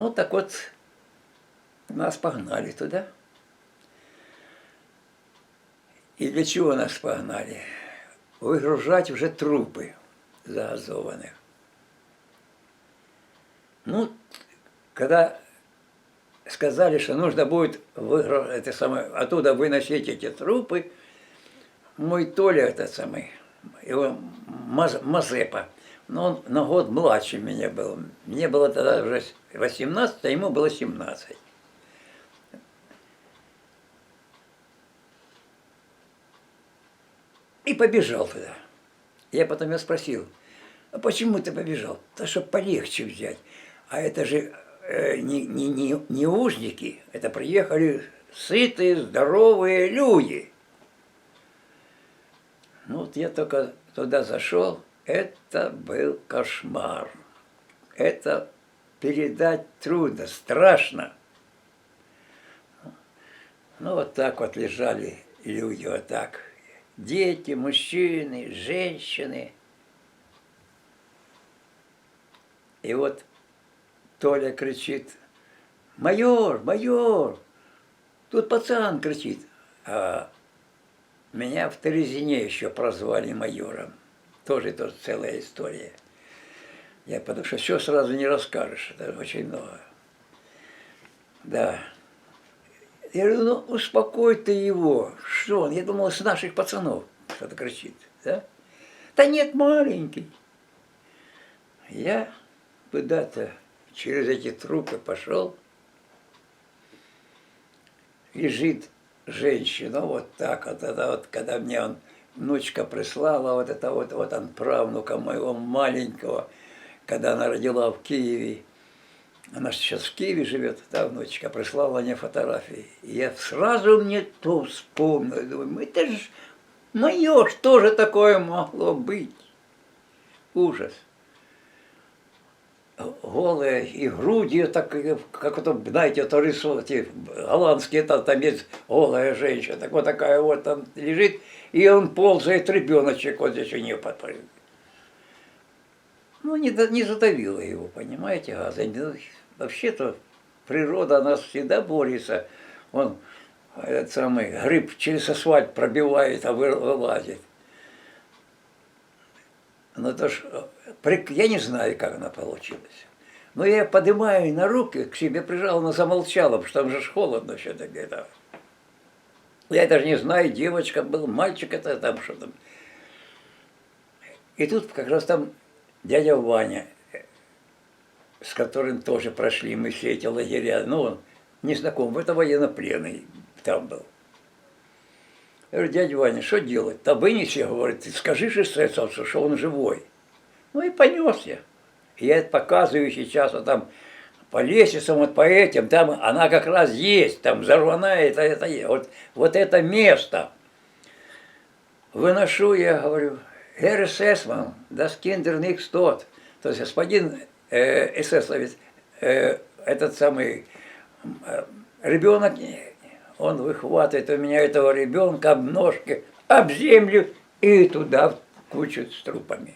Ну так вот, нас погнали туда. И для чего нас погнали? Выгружать уже трупы загазованных. Ну, когда сказали, что нужно будет выгру- это самое, оттуда выносить эти трупы, мой Толя этот самый, его Маз- Мазепа, но он на год младше меня был. Мне было тогда уже 18, а ему было 17. И побежал туда. Я потом его спросил, а почему ты побежал? Да чтобы полегче взять. А это же э, не, не, не, не ужники, это приехали сытые, здоровые люди. Ну вот я только туда зашел, это был кошмар. Это передать трудно, страшно. Ну вот так вот лежали люди, вот так. Дети, мужчины, женщины. И вот Толя кричит, майор, майор, тут пацан кричит. А меня в Терезине еще прозвали майором. Тоже тоже целая история. Я потому что все сразу не расскажешь, это очень много. Да. Я говорю, ну успокой ты его. Что он? Я думал, с наших пацанов что-то кричит. Да? Да нет, маленький. Я куда-то через эти трупы пошел. Лежит женщина вот так вот, это вот, когда мне он, внучка прислала, вот это вот, вот он, правнука моего маленького, когда она родила в Киеве. Она сейчас в Киеве живет, да, внучка, прислала мне фотографии. И я сразу мне то вспомнил, думаю, это же мое, что же такое могло быть? Ужас голые, и груди, так, как это, знаете, это рисуют, эти голландские, там, там есть голая женщина, так вот такая вот там лежит, и он ползает, ребеночек вот здесь у нее подпрыгивает. Ну, не, не задавило его, понимаете, газа. Вообще-то природа нас всегда борется. Он, этот самый гриб через асфальт пробивает, а вылазит. Ну, это ж, я не знаю, как она получилась. Но я поднимаю на руки, к себе прижал, она замолчала, потому что там же ж холодно все-таки. Да. Я даже не знаю, девочка был, мальчик это там что там. И тут как раз там дядя Ваня, с которым тоже прошли мы все эти лагеря, ну, он не знаком, это военнопленный там был. Я говорю, дядя Ваня, что делать? Да вынеси, говорит, скажи эсэсовцу, что он живой. Ну и понес я. Я это показываю сейчас, вот там по лестницам, вот по этим, там она как раз есть, там взорванная, это, это, вот, вот это место. Выношу я, говорю, Herr Эсэсман, Kinder nicht tot. То есть господин э, эсэсовец, э, этот самый э, ребенок он выхватывает у меня этого ребенка об ножке, об землю и туда в кучу с трупами.